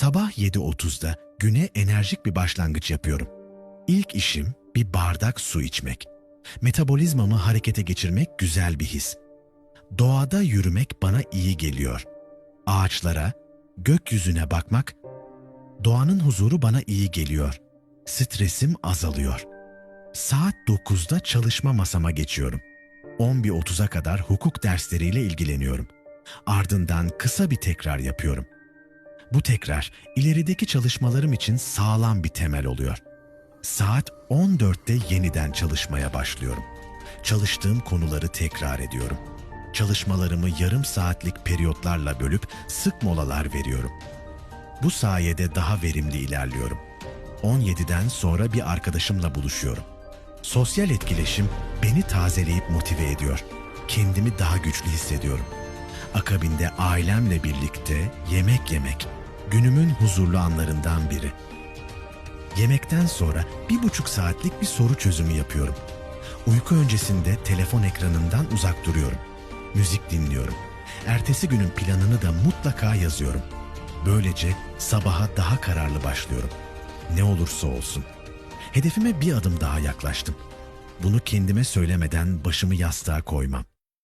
Sabah 7.30'da güne enerjik bir başlangıç yapıyorum. İlk işim bir bardak su içmek. Metabolizmamı harekete geçirmek güzel bir his. Doğada yürümek bana iyi geliyor. Ağaçlara, gökyüzüne bakmak, doğanın huzuru bana iyi geliyor. Stresim azalıyor. Saat 9'da çalışma masama geçiyorum. 11.30'a kadar hukuk dersleriyle ilgileniyorum. Ardından kısa bir tekrar yapıyorum. Bu tekrar ilerideki çalışmalarım için sağlam bir temel oluyor. Saat 14'te yeniden çalışmaya başlıyorum. Çalıştığım konuları tekrar ediyorum. Çalışmalarımı yarım saatlik periyotlarla bölüp sık molalar veriyorum. Bu sayede daha verimli ilerliyorum. 17'den sonra bir arkadaşımla buluşuyorum. Sosyal etkileşim beni tazeleyip motive ediyor. Kendimi daha güçlü hissediyorum. Akabinde ailemle birlikte yemek yemek günümün huzurlu anlarından biri. Yemekten sonra bir buçuk saatlik bir soru çözümü yapıyorum. Uyku öncesinde telefon ekranından uzak duruyorum. Müzik dinliyorum. Ertesi günün planını da mutlaka yazıyorum. Böylece sabaha daha kararlı başlıyorum. Ne olursa olsun. Hedefime bir adım daha yaklaştım. Bunu kendime söylemeden başımı yastığa koymam.